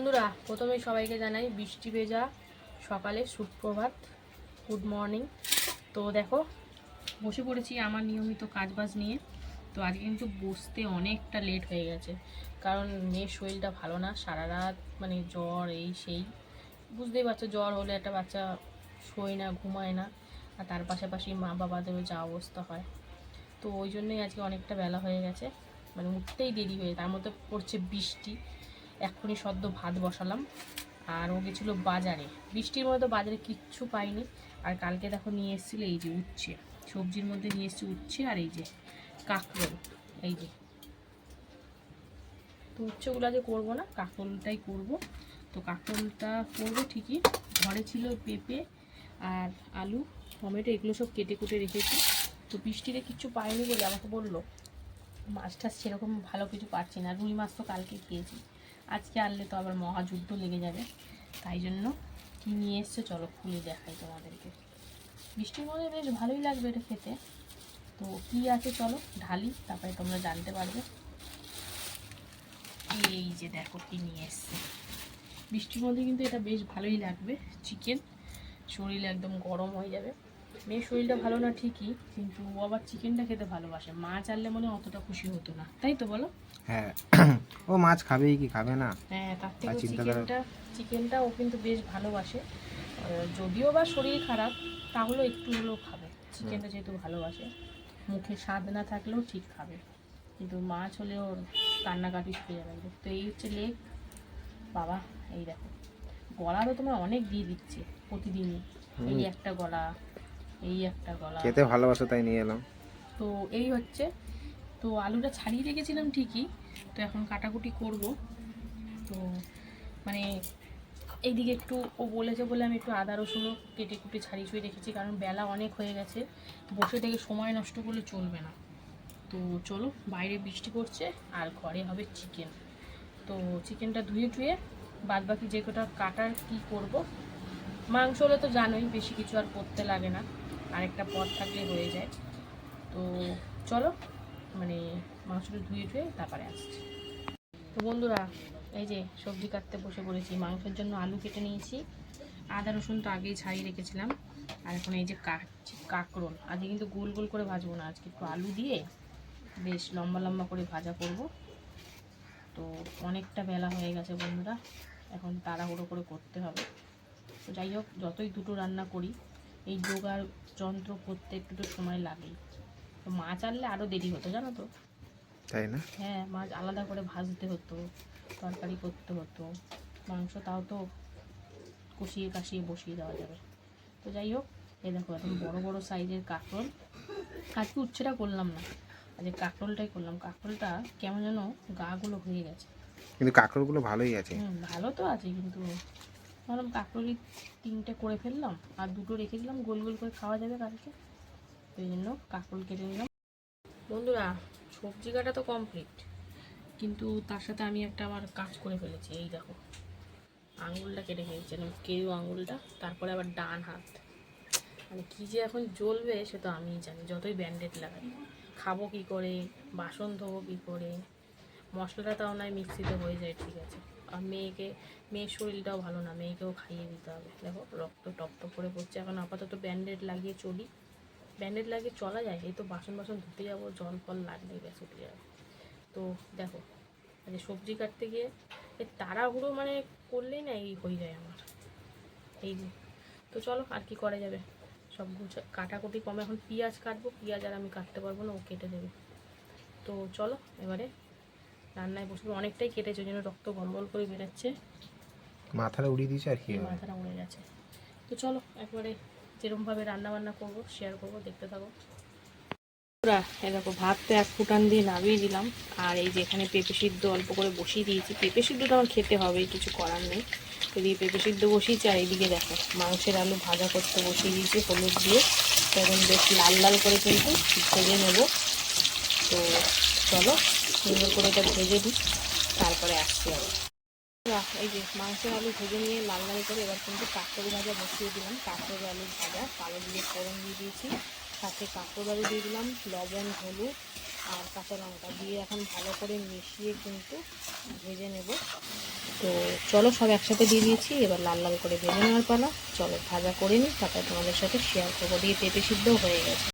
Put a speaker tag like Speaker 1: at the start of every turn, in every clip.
Speaker 1: বন্ধুরা, প্রথমে সবাইকে জানাই বৃষ্টি ভেজা সকালে সুপ্রভাত। গুড মর্নিং তো দেখো, বসে পড়েছি আমার নিয়মিত কাজবাজ নিয়ে। তো আজকে কিন্তু বসতে অনেকটা লেট হয়ে গেছে। কারণ মেয়ের শরীরটা ভালো না, সারা রাত মানে জ্বর, এই সেই। বুঝতেই পারছ, জ্বর হলে একটা বাচ্চা শোয় না, ঘুমায় না। আর তার পাশাপাশি মা বাবাদেরও যা অবস্থা হয়। তো ওই জন্যই আজকে অনেকটা বেলা হয়ে গেছে। মানে উঠতেই দেরি হয়ে তার মধ্যে পড়ছে বৃষ্টি। এক্ষুনি সদ্য ভাত বসালাম। আর ও গেছিল বাজারে। বৃষ্টির মধ্যে বাজারে কিচ্ছু পাইনি। আর কালকে দেখো নিয়ে এসেছিল এই যে উচ্ছে। সবজির মধ্যে নিয়ে এসেছি উচ্ছে আর এই যে কাঁকরোল। এই যে। তো উচ্ছেগুলো আজকে করব না, কাঁকরোলটাই করব। তো কাঁকরোলটা করব ঠিকই। ঘরে ছিল পেঁপে আর আলু, টমেটো, এগুলো সব কেটে কুটে রেখেছি। তো বৃষ্টিতে কিচ্ছু পাইনি বলে আমাকে বলল মাছ টাছ সেরকম ভালো কিছু পাচ্ছি না। রুই মাছ তো কালকে খেয়েছি। আজকে আনলে তো আবার মহাযুদ্ধ লেগে যাবে। তাই জন্য কী নিয়ে এসছে? চলো খুলে দেখাই তোমাদেরকে। বৃষ্টির মধ্যে বেশ ভালোই লাগবে এটা খেতে। তো কী আছে চলো ঢালি, তারপরে তোমরা জানতে পারবে। এই যে দেখো কী নিয়ে এসছে। বৃষ্টির মধ্যে কিন্তু এটা বেশ ভালোই লাগবে। চিকেন শরীর একদম গরম হয়ে যাবে। মেয়ের শরীরটা ভালো না ঠিকই, কিন্তু ও আবার চিকেনটা খেতে ভালোবাসে। মাছ আনলে মনে অতটা খুশি হতো না। তাই তো বলো?
Speaker 2: হ্যাঁ। ও মাছ খাবেই কি খাবে না?
Speaker 1: হ্যাঁ তার থেকে চিকেনটা চিকেনটা ও কিন্তু বেশ ভালোবাসে। যদিও বা শরীর খারাপ তাহলেও একটু হলেও খাবে। চিকেনটা যেহেতু ভালোবাসে মুখে স্বাদ না থাকলেও ঠিক খাবে। কিন্তু মাছ হলে ওর কান্নাকাটি শুয়ে যাবে তো এই হচ্ছে লেগ। বাবা এই দেখো। গলা তো তোমার অনেক দিয়ে দিচ্ছে প্রতিদিনই। এই একটা গলা এই একটা গলা।
Speaker 2: খেতে ভালোবাসো তাই নিয়ে এলাম।
Speaker 1: তো এই হচ্ছে তো আলুটা ছাড়িয়ে রেখেছিলাম ঠিকই তো এখন কাটাকুটি করব। তো মানে এইদিকে একটু ও বলেছে বলে আমি একটু আদা রসুনও কেটে কুটে ছাড়িয়ে ছুঁয়ে রেখেছি, কারণ বেলা অনেক হয়ে গেছে। বসে থেকে সময় নষ্ট করলে চলবে না। তো চলো, বাইরে বৃষ্টি পড়ছে আর ঘরে হবে চিকেন তো চিকেনটা ধুয়ে ধুয়ে বাদ বাকি যে কটা কাটার কি করব, মাংস হলে তো জানোই, বেশি কিছু আর করতে লাগে না। আরেকটা পথ থাকলে হয়ে যায়। তো চলো মানে মাংসটা ধুয়ে ধুয়ে তারপরে আসছি। তো বন্ধুরা, এই যে সবজি কাটতে বসে পড়েছি, মাংসের জন্য আলু কেটে নিয়েছি। আদা, রসুন তো আগেই ছাড়িয়ে রেখেছিলাম। আর এখন এই যে কাটছি কাঁকরোল, আজকে কিন্তু গোল গোল করে ভাজবো না, আজকে একটু আলু দিয়ে বেশ লম্বা লম্বা করে ভাজা করব। তো অনেকটা বেলা হয়ে গেছে বন্ধুরা, এখন তাড়াহুড়ো করে করতে হবে। তো যাই হোক, যতই দুটো রান্না করি, এই যোগার যন্ত্র করতে একটু তো সময় লাগেই। তো মাছ আনলে আরও দেরি হতো, জানো তো?
Speaker 2: তাই না?
Speaker 1: হ্যাঁ মাছ আলাদা করে ভাজতে হতো তরকারি করতে হতো। মাংস তাও তো কষিয়ে কাশিয়ে বসিয়ে দেওয়া যাবে। তো যাই হোক এই দেখো এখন বড় বড় সাইজের কাঁকরোল। আজকে উচ্ছেটা করলাম না আজকে কাঁকরোলটাই করলাম। কাঁকরোলটা কেমন যেন গাগুলো হয়ে গেছে।
Speaker 2: কিন্তু কাঁকড়গুলো ভালোই আছে।
Speaker 1: ভালো তো আছে কিন্তু ভাবলাম কাঁকরোলি তিনটে করে ফেললাম আর দুটো রেখে দিলাম গোল গোল করে খাওয়া যাবে কালকে। তো এই জন্য কাঁকরোল কেটে নিলাম। বন্ধুরা সবজি কাটা তো কমপ্লিট কিন্তু তার সাথে আমি একটা আবার কাজ করে ফেলেছি, এই দেখো। আঙুলটা কেটে ফেলেছি মানে কেউ আঙুলটা, তারপরে আবার ডান হাত। মানে কী যে এখন জ্বলবে সে তো আমিই জানি, যতই ব্যান্ডেড লাগাই। খাব কী করে, বাসন ধোবো কী করে, মশলাটা তাও নয়, মিক্সিতে হয়ে যায়, ঠিক আছে। আর মেয়েকে, মেয়ের শরীরটাও ভালো না, মেয়েকেও খাইয়ে দিতে হবে। দেখো, রক্ত টপ টপ করে পড়ছে, এখন আপাতত ব্যান্ডেড লাগিয়ে চলি। ব্যান্ডেড লাগিয়ে চলা যায় এই তো বাসন বাসন ধুতে যাব জল ফল লাগলে ব্যাস উঠে যাবে। তো দেখো আচ্ছা সবজি কাটতে গিয়ে এই তাড়াহুড়ো মানে করলেই না এই হয়ে যায় আমার। এই যে তো চলো আর কি করা যাবে? সব গুছা কাটাকুটি কমে এখন পেঁয়াজ কাটবো পেঁয়াজ আর আমি কাটতে পারব না ও কেটে দেবে। তো চলো এবারে রান্নায় বসে অনেকটাই কেটেছে ওই জন্য রক্ত গম্বল করে বেরোচ্ছে।
Speaker 2: মাথাটা উড়িয়ে দিয়েছে আর কি
Speaker 1: মাথাটা উড়ে গেছে। তো চলো একবারে যেরকমভাবে রান্না বান্না করব শেয়ার করব, দেখতে থাকো। দেখো ভাত তো এক ফুটান দিয়ে নামিয়ে দিলাম আর এই যে এখানে পেঁপে সিদ্ধ অল্প করে বসিয়ে দিয়েছি। পেঁপে সিদ্ধ তো আমার খেতে হবে, কিছু করার নেই। এদিকে পেঁপে সিদ্ধ বসিয়েছি আর এইদিকে দেখো, মাংসের আলু ভাজা করতে বসিয়ে দিয়েছি, হলুদ দিয়ে। তো এখন বেশ লাল লাল করে কিন্তু ভেজে নেব। তো চলো, সুন্দর করে এটা ভেজে দিই তারপরে আসছি আবার। এই যে মাংসের আলু ভেজে নিয়ে লাল লাল করে এবার কিন্তু কাঁকড় ভাজা বসিয়ে দিলাম। কাঁকড় আলু ভাজা, কালো দিয়ে ফোড়ন দিয়ে দিয়েছি। সাথে কাঁকড় আলু দিয়ে দিলাম লবণ, হলুদ আর কাঁচা লঙ্কা দিয়ে এখন ভালো করে মিশিয়ে কিন্তু ভেজে নেব। তো চলো সব একসাথে দিয়ে দিয়েছি, এবার লাল লাল করে ভেজে নেওয়ার পালা। চলো ভাজা করে নিই, তারপরে তোমাদের সাথে শেয়ার করব। দিয়ে পেঁপে সিদ্ধ হয়ে গেছে।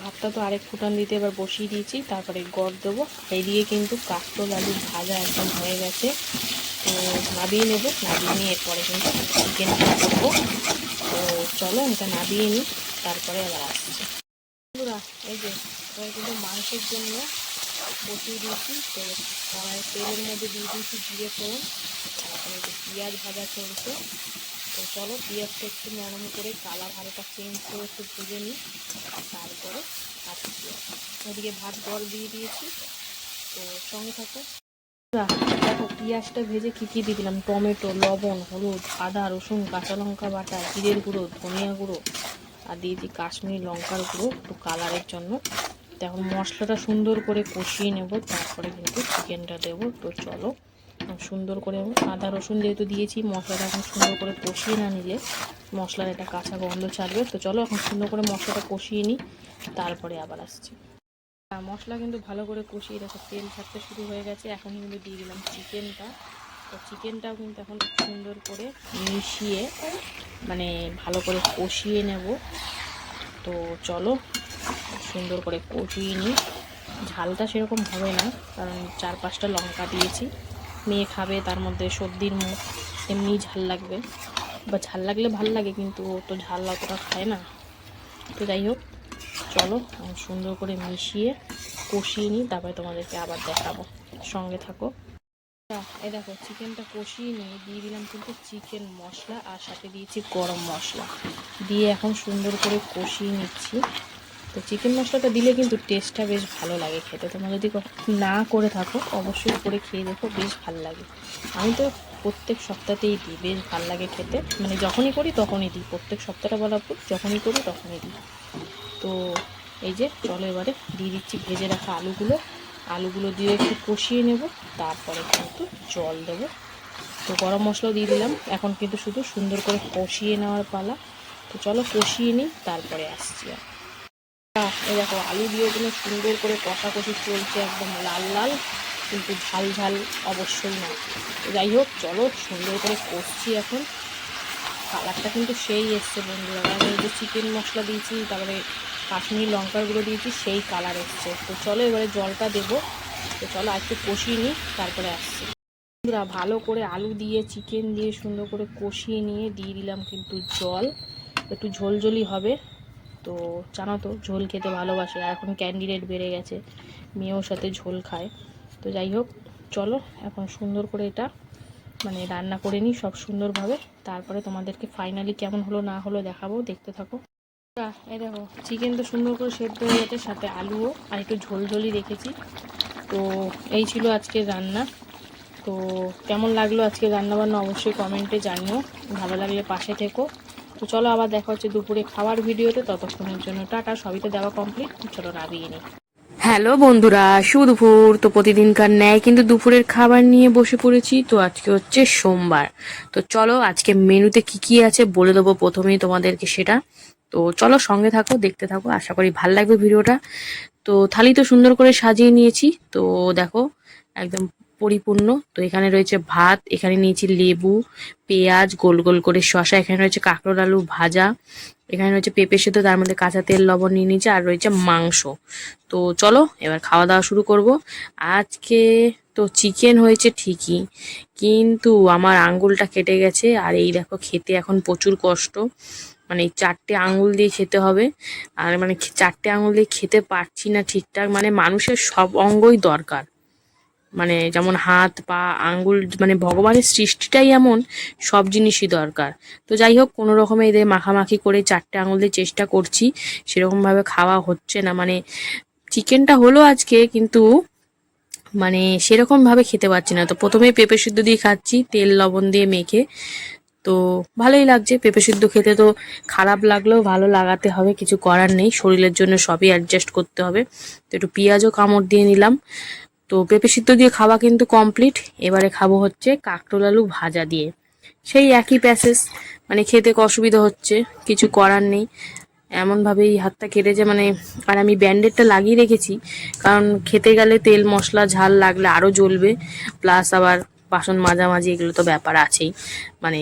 Speaker 1: ভাতটা তো আরেক ফুটান দিতে এবার বসিয়ে দিয়েছি, তারপরে গড় দেবো। এই দিয়ে কিন্তু কাঁকরোল আলু ভাজা একদম হয়ে গেছে। তো নাবিয়ে নেব। নাবিয়ে নিয়ে এরপরে কিন্তু চিকেন করব। তো চলো এটা নাবিয়ে নিই, তারপরে আবার আসছি। বন্ধুরা, এই যে কিন্তু মাংসের জন্য বসিয়ে দিয়েছি, তো তেলের মধ্যে দিয়ে দিয়েছি জিরে ফোড়ন তারপরে যে পেঁয়াজ ভাজা চলছে। তো চলো পেঁয়াজটা একটু নরম করে কালার হালকা চেঞ্জ করে একটু ভেজে নিই, তারপরে ওদিকে ভাত গড় দিয়ে দিয়েছি, তো সঙ্গে থাকো। পেঁয়াজটা ভেজে কী কী দিয়ে দিলাম? টমেটো, লবণ, হলুদ, আদা, রসুন, কাঁচা লঙ্কা বাটা, জিরের গুঁড়ো, ধনিয়া গুঁড়ো আর দিয়েছি কাশ্মীরি লঙ্কার গুঁড়ো একটু কালারের জন্য। এখন মশলাটা সুন্দর করে কষিয়ে নেব, তারপরে কিন্তু চিকেনটা দেবো। তো চলো সুন্দর করে আদা, রসুন যেহেতু দিয়েছি, মশলাটা এখন সুন্দর করে কষিয়ে না নিলে মশলার একটা কাঁচা গন্ধ ছাড়বে। তো চলো, এখন সুন্দর করে মশলাটা কষিয়ে নিই, তারপরে আবার আসছি। মশলা কিন্তু ভালো করে কষিয়ে দেখো, তেল ছাড়তে শুরু হয়ে গেছে। এখন কিন্তু দিয়ে দিলাম চিকেনটা। তো চিকেনটাও কিন্তু এখন সুন্দর করে মিশিয়ে মানে ভালো করে কষিয়ে নেব। তো চলো, সুন্দর করে কষিয়ে নিই। ঝালটা সেরকম হবে না, কারণ চার পাঁচটা লঙ্কা দিয়েছি। মেয়ে খাবে, তার মধ্যে সর্দির মুখ এমনি ঝাল লাগবে। বা ঝাল লাগলে ভালো লাগে, কিন্তু তো ঝাল অতটা খায় না। তো যাই হোক চলো, আমি সুন্দর করে মিশিয়ে কষিয়ে নিই, তারপরে তোমাদেরকে আবার দেখাবো। সঙ্গে থাকো। এই দেখো, চিকেনটা কষিয়ে নিয়ে দিয়ে দিলাম কিন্তু চিকেন মশলা আর সাথে দিয়েছি গরম মশলা। দিয়ে এখন সুন্দর করে কষিয়ে নিচ্ছি। তো চিকেন মশলাটা দিলে কিন্তু টেস্টটা বেশ ভালো লাগে খেতে। তোমরা যদি না করে থাকো, অবশ্যই করে খেয়ে দেখো, বেশ ভালো লাগে। আমি তো প্রত্যেক সপ্তাহতেই দিই, বেশ ভালো লাগে খেতে। মানে যখনই করি তখনই দিই। প্রত্যেক সপ্তাহটা বলা যখনই করি তখনই দিই। তো এই যে, চলো এবারে দিয়ে দিচ্ছি ভেজে রাখা আলুগুলো। আলুগুলো দিয়ে একটু কষিয়ে নেব, তারপরে কিন্তু জল দেবো। তো গরম মশলাও দিয়ে দিলাম, এখন কিন্তু শুধু সুন্দর করে কষিয়ে নেওয়ার পালা। তো চলো কষিয়ে নিই, তারপরে আসছি এই দেখো, আলু দিয়ে কিন্তু সুন্দর করে কষাকষি চলছে একদম লাল লাল, কিন্তু ঝাল ঝাল অবশ্যই না। যাই হোক, চলো সুন্দর করে কষছি এখন। কালারটা কিন্তু সেই এসছে বন্ধুরা চিকেন মশলা দিয়েছি, তারপরে কাশ্মীরি লঙ্কার গুঁড়ো দিয়েছি, সেই কালার এসছে। তো চলো এবারে জলটা দেবো। তো চলো একটু কষিয়ে নিই, তারপরে আসছি। বন্ধুরা, ভালো করে আলু দিয়ে চিকেন দিয়ে সুন্দর করে কষিয়ে নিয়ে দিয়ে দিলাম কিন্তু জল। একটু ঝোলঝোলি হবে। তো জানো তো, ঝোল খেতে ভালোবাসে। আর এখন ক্যান্ডিডেট বেড়ে গেছে। মেয়েও সাথে ঝোল খায়। তো যাই হোক, চলো এখন সুন্দর করে এটা মানে রান্না করে নিই সব সুন্দরভাবে। তারপরে তোমাদেরকে ফাইনালি কেমন হলো না হলো দেখাবো। দেখতে থাকো। এই দেখো চিকেন তো সুন্দর করে সেদ্ধ হয়ে গেছে, সাথে আলুও আর একটু ঝোল ঝোলই রেখেছি। তো এই ছিল আজকে রান্না। তো কেমন লাগল আজকে রান্নাবান্না অবশ্যই কমেন্টে জানিও। ভালো লাগলে পাশে থেকো। তো চলো আবার দেখা হচ্ছে দুপুরে খাওয়ার ভিডিওতে। ততক্ষণের জন্য টাটা সবই তো দেওয়া কমপ্লিট চলো নাবিয়ে নিই হ্যালো বন্ধুরা শুভ দুপুর তো প্রতিদিনকার ন্যায় কিন্তু দুপুরের খাবার নিয়ে বসে পড়েছি। তো আজকে হচ্ছে সোমবার। তো চলো আজকে মেনুতে কি কি আছে বলে দেবো প্রথমেই তোমাদেরকে সেটা। তো চলো সঙ্গে থাকো, দেখতে থাকো, আশা করি ভালো লাগবে ভিডিওটা। তো থালি তো সুন্দর করে সাজিয়ে নিয়েছি। তো দেখো, একদম পরিপূর্ণ। তো এখানে রয়েছে ভাত, এখানে নিয়েছি লেবু, পেঁয়াজ, গোল গোল করে শশা এখানে রয়েছে কাঁকরোল আলু ভাজা, এখানে রয়েছে পেঁপে সেদ্ধ তার মধ্যে কাঁচা তেল, লবণ নিয়ে নিয়েছে, আর রয়েছে মাংস। তো চলো, এবার খাওয়া দাওয়া শুরু করব। আজকে তো চিকেন হয়েছে ঠিকই, কিন্তু আমার আঙ্গুলটা কেটে গেছে, আর এই দেখো, খেতে এখন প্রচুর কষ্ট। মানে চারটে আঙুল দিয়ে খেতে হবে। আর মানে চারটে আঙুল দিয়ে খেতে পারছি না ঠিকঠাক। মানে মানুষের সব অঙ্গই দরকার। মানে যেমন হাত, পা আঙ্গুল মানে ভগবানের সৃষ্টিটাই এমন, সব জিনিসই দরকার। তো যাই হোক, কোনো রকমে এদের মাখামাখি করে চারটে আঙুল দিয়ে চেষ্টা করছি। সেরকমভাবে খাওয়া হচ্ছে না। মানে চিকেনটা হলো আজকে, কিন্তু মানে সেরকমভাবে খেতে পারছি না। তো প্রথমে পেঁপে সিদ্ধ দিয়ে খাচ্ছি, তেল, লবণ দিয়ে মেখে। তো ভালোই লাগছে, পেঁপে সিদ্ধ খেতে তো খারাপ লাগলেও ভালো লাগাতে হবে, কিছু করার নেই, শরীরের জন্য সবই অ্যাডজাস্ট করতে হবে। তো একটু পেঁয়াজও কামড় দিয়ে নিলাম। তো পেঁপে সিদ্ধ দিয়ে খাওয়া কিন্তু কমপ্লিট এবারে খাব হচ্ছে কাঁকরোল আলু ভাজা দিয়ে। সেই একই প্যাসেজ মানে খেতে অসুবিধা হচ্ছে, কিছু করার নেই। এমনভাবেই হাতটা কেটেছে মানে আর আমি ব্যান্ডেডটা লাগিয়ে রেখেছি, কারণ খেতে গেলে তেল, মশলা, ঝাল লাগলে আরও জ্বলবে প্লাস আবার বাসন মাজামাজি এগুলো তো ব্যাপার আছেই। মানে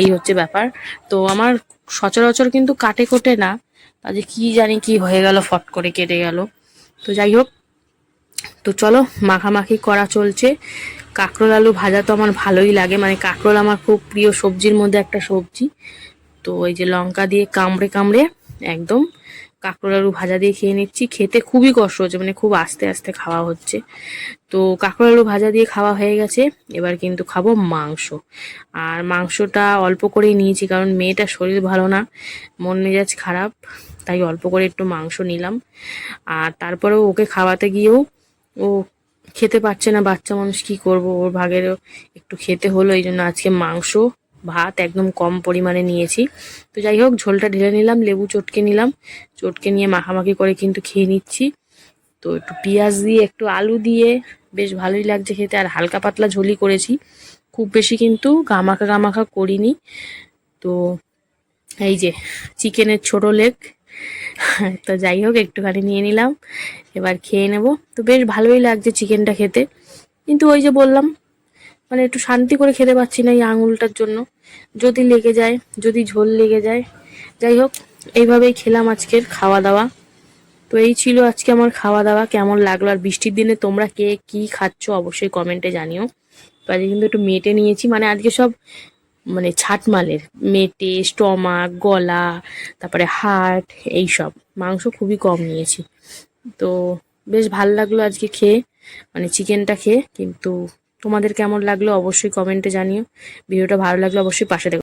Speaker 1: এই হচ্ছে ব্যাপার। তো আমার সচরাচর কিন্তু কাটে কোটে না। আজ কি জানি কি হয়ে গেল, ফট করে কেটে গেল। তো যাই হোক, তো চলো, মাখামাখি করা চলছে। কাঁকরোল আলু ভাজা তো আমার ভালোই লাগে। মানে কাঁকরোল আমার খুব প্রিয় সবজির মধ্যে একটা সবজি। তো এই যে লঙ্কা দিয়ে কামড়ে কামড়ে, একদম কাঁকরোল আলু ভাজা দিয়ে খেয়ে নিচ্ছি। খেতে খুবই কষ্ট হচ্ছে মানে খুব আস্তে আস্তে খাওয়া হচ্ছে। তো কাঁকরোল আলু ভাজা দিয়ে খাওয়া হয়ে গেছে, এবার কিন্তু খাব মাংস। আর মাংসটা অল্প করেই নিয়েছি, কারণ মেয়েটার শরীর ভালো না, মন মেজাজ খারাপ, তাই অল্প করে একটু মাংস নিলাম। আর তারপরেও ওকে খাওয়াতে গিয়েও ও খেতে পারছে না, বাচ্চা মানুষ কি করব, ওর ভাগেরও একটু খেতে হলো, এই জন্য আজকে মাংস ভাত একদম কম পরিমাণে নিয়েছি। তো যাই হোক, ঝোলটা ঢেলে নিলাম, লেবু চটকে নিলাম। চটকে নিয়ে মাখামাখি করে কিন্তু খেয়ে নিচ্ছি। তো একটু পেঁয়াজ দিয়ে, একটু আলু দিয়ে, বেশ ভালোই লাগছে খেতে। আর হালকা পাতলা ঝোলই করেছি। খুব বেশি কিন্তু গামাখা গামাখা করিনি। তো এই যে, চিকেনের ছোট লেগ। তো যাই হোক, একটুখানি নিয়ে নিলাম। এবার খেয়ে নেব। তো বেশ ভালোই লাগছে চিকেনটা খেতে। কিন্তু ওই যে বললাম মানে একটু শান্তি করে খেতে পাচ্ছি না এই আঙুলটার জন্য। যদি লেগে যায়, যদি ঝোল লেগে যায়। যাই হোক, এইভাবেই খেলাম আজকের খাওয়া দাওয়া তো এই ছিল আজকে আমার খাওয়া দাওয়া কেমন লাগল আর বৃষ্টির দিনে তোমরা কে কি খাচ্ছ অবশ্যই কমেন্টে জানিও। তো আজকে কিন্তু একটু মেটে নিয়েছি মানে আজকে সব মানে ছাটমালের মেটে, স্টমাক, গলা, তারপরে হার্ট এই সব মাংস খুবই কম নিয়েছি। তো বেশ ভালো লাগল আজকে খেয়ে মানে চিকেনটা খেয়ে, কিন্তু তোমাদের কেমন লাগল অবশ্যই কমেন্টে জানিও। ভিডিওটা ভালো লাগলে অবশ্যই পাশে দেখো